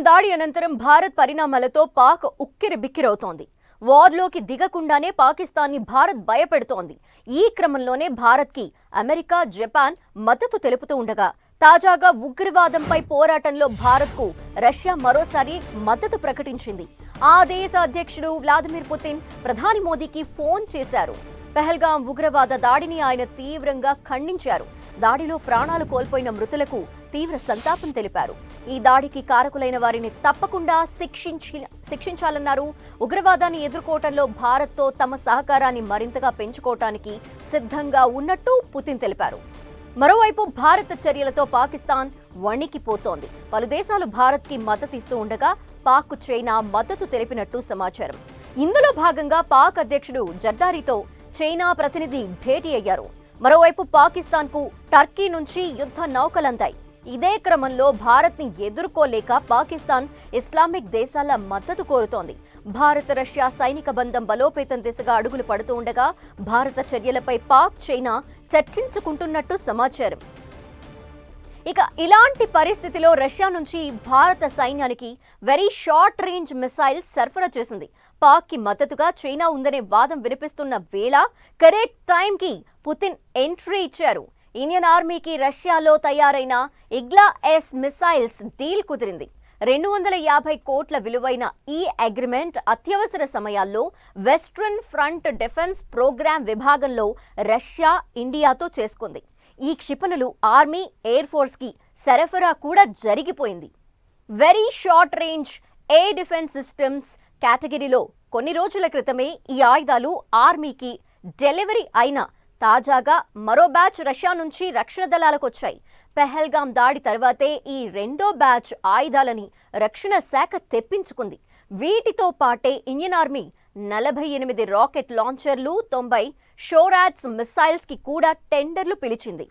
పహల్గాం దాడి అనంతరం భారత్ పరిణామాలతో పాక్ ఉక్కిరి బిక్కిరవుతోంది వార్లోకి దిగకుండానే పాకిస్తాన్ని భారత్ భయపెడుతోంది. ఈ క్రమంలోనే భారత్కి అమెరికా జపాన్ మద్దతు తెలుపుతూ ఉండగా తాజాగా ఉగ్రవాదంపై పోరాటంలో భారత్కు రష్యా మరోసారి మద్దతు ప్రకటించింది. ఆ దేశ అధ్యక్షుడు వ్లాదిమిర్ పుతిన్ ప్రధాని మోదీకి ఫోన్ చేశారు. పెహల్గాం ఉగ్రవాద దాడిని ఆయన తీవ్రంగా ఖండించారు. దాడిలో ప్రాణాలు కోల్పోయిన మృతులకు తీవ్ర సంతాపం తెలిపారు. ఈ దాడికి కారకులైన వారిని తప్పకుండా శిక్షించి శిక్షించాలన్నారు. ఉగ్రవాదాన్ని ఎదుర్కోవటంలో భారత్తో తమ సహకారాన్ని మరింతగా పెంచుకోవటానికి సిద్ధంగా ఉన్నట్టు పుతిన్ తెలిపారు. మరోవైపు భారత చర్యలతో పాకిస్తాన్ వణికిపోతోంది. పలు దేశాలు భారత్కి మద్దతిస్తూ ఉండగా పాక్ చైనా మద్దతు తెలిపినట్టు సమాచారం. ఇందులో భాగంగా పాక్ అధ్యక్షుడు జర్దారీతో చైనా ప్రతినిధి భేటీ అయ్యారు. మరోవైపు పాకిస్తాన్కు టర్కీ నుంచి యుద్ధ నౌకలందాయి. ఇదే క్రమంలో భారత్ని ఎదుర్కోలేక పాకిస్తాన్ ఇస్లామిక్ దేశాల మద్దతు కోరుతోంది. భారత రష్యా సైనిక బంధం బలోపేతం దిశగా అడుగులు పడుతూ ఉండగా భారత చర్యలపై పాక్ చైనా చర్చించుకుంటున్నట్టు సమాచారం. ఇక ఇలాంటి పరిస్థితిలో రష్యా నుంచి భారత సైన్యానికి వెరీ షార్ట్ రేంజ్ మిసైల్ సరఫరా చేసింది. పాక్కి మద్దతుగా చైనా ఉందనే వాదం వినిపిస్తున్న వేళ కరెక్ట్ టైంకి పుతిన్ ఎంట్రీ ఇచ్చారు. ఇండియన్ ఆర్మీకి రష్యాలో తయారైన ఇగ్లా ఎస్ మిసైల్స్ డీల్ కుదిరింది. రెండు వందల యాభై కోట్ల విలువైన ఈ అగ్రిమెంట్ అత్యవసర సమయాల్లో వెస్ట్రన్ ఫ్రంట్ డిఫెన్స్ ప్రోగ్రామ్ విభాగంలో రష్యా ఇండియాతో చేసుకుంది. ఈ క్షిపణులు ఆర్మీ ఎయిర్ ఫోర్స్కి సరఫరా కూడా జరిగిపోయింది. Very short range air defence systems కేటగిరీలో కొన్ని రోజుల క్రితమే ఈ ఆయుధాలు ఆర్మీకి డెలివరీ అయిన తాజాగా మరో బ్యాచ్ రష్యా నుంచి రక్షణ దళాలకు వచ్చాయి పెహల్గాం దాడి తర్వాతే ఈ రెండో బ్యాచ్ ఆయుధాలని రక్షణ శాఖ తెప్పించుకుంది. వీటితో పాటే ఇండియన్ ఆర్మీ నలభై ఎనిమిది రాకెట్ లాంచర్లు తొంభై షోరాట్స్ మిసైల్స్కి కూడా టెండర్లు పిలిచింది.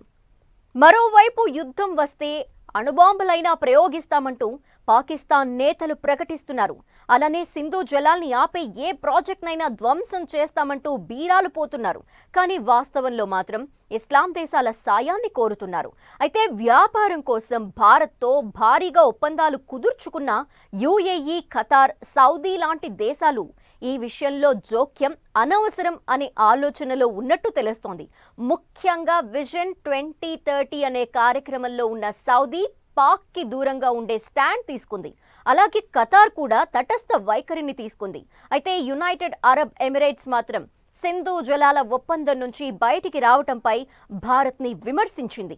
మరోవైపు యుద్ధం వస్తే అణుబాంబులైనా ప్రయోగిస్తామంటూ పాకిస్తాన్ నేతలు ప్రకటిస్తున్నారు. అలానే సింధు జలాల్ని ఆపే ఏ ప్రాజెక్ట్నైనా ధ్వంసం చేస్తామంటూ బీరాలు పోతున్నారు. కానీ వాస్తవంలో మాత్రం ఇస్లాం దేశాల సాయాన్ని కోరుతున్నారు. అయితే వ్యాపారం కోసం భారత్తో భారీగా ఒప్పందాలు కుదుర్చుకున్న యుఏఈ ఖతార్ సౌదీ లాంటి దేశాలు ఈ విషయంలో జోక్యం అనవసరం అనే ఆలోచనలో ఉన్నట్టు తెలుస్తోంది. ముఖ్యంగా విజన్ ట్వంటీ థర్టీ అనే కార్యక్రమంలో ఉన్న సౌదీ పాక్కి దూరంగా ఉండే స్టాండ్ తీసుకుంది. అలాగే ఖతార్ కూడా తటస్థ వైఖరిని తీసుకుంది. అయితే యునైటెడ్ అరబ్ ఎమిరేట్స్ మాత్రం సింధు జలాల ఒప్పందం నుంచి బయటికి రావటంపై భారత్ని విమర్శించింది.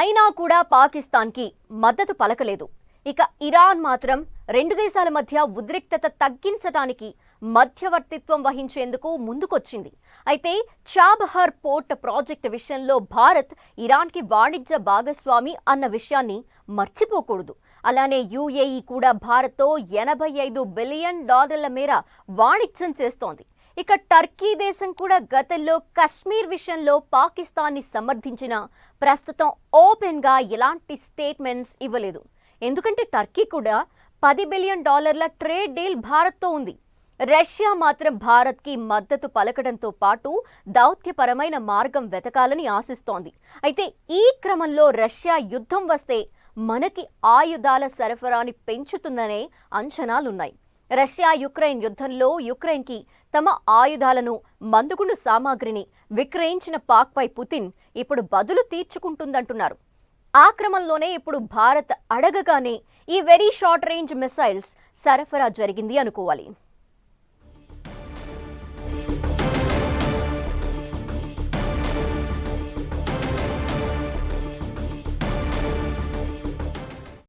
అయినా కూడా పాకిస్తాన్కి మద్దతు పలకలేదు. ఇక ఇరాన్ మాత్రం రెండు దేశాల మధ్య ఉద్రిక్తత తగ్గించడానికి మధ్యవర్తిత్వం వహించేందుకు ముందుకొచ్చింది. అయితే చాబహర్ పోర్ట్ ప్రాజెక్టు విషయంలో భారత్ ఇరాన్కి వాణిజ్య భాగస్వామి అన్న విషయాన్ని మర్చిపోకూడదు. అలానే యుఏఈ కూడా భారత్తో ఎనభై ఐదు బిలియన్ డాలర్ల మేర వాణిజ్యం చేస్తోంది. ఇక టర్కీ దేశం కూడా గతంలో కశ్మీర్ విషయంలో పాకిస్తాన్ని సమర్థించిన ప్రస్తుతం ఓపెన్గా ఎలాంటి స్టేట్మెంట్స్ ఇవ్వలేదు. ఎందుకంటే టర్కీ కూడా పది బిలియన్ డాలర్ల ట్రేడ్ డీల్ భారత్తో ఉంది. రష్యా మాత్రం భారత్కి మద్దతు పలకడంతో పాటు దౌత్యపరమైన మార్గం వెతకాలని ఆశిస్తోంది. అయితే ఈ క్రమంలో రష్యా యుద్ధం వస్తే మనకి ఆయుధాల సరఫరాని పెంచుతుందనే అంచనాలున్నాయి. రష్యా యుక్రెయిన్ యుద్ధంలో యుక్రెయిన్కి తమ ఆయుధాలను మందుగుండు సామాగ్రిని విక్రయించిన పాక్పై పుతిన్ ఇప్పుడు బదులు తీర్చుకుంటుందంటున్నారు. ఆ క్రమంలోనే ఇప్పుడు భారత్ అడగగానే ఈ వెరీ షార్ట్ రేంజ్ మిసైల్స్ సరఫరా జరిగింది అనుకోవాలి.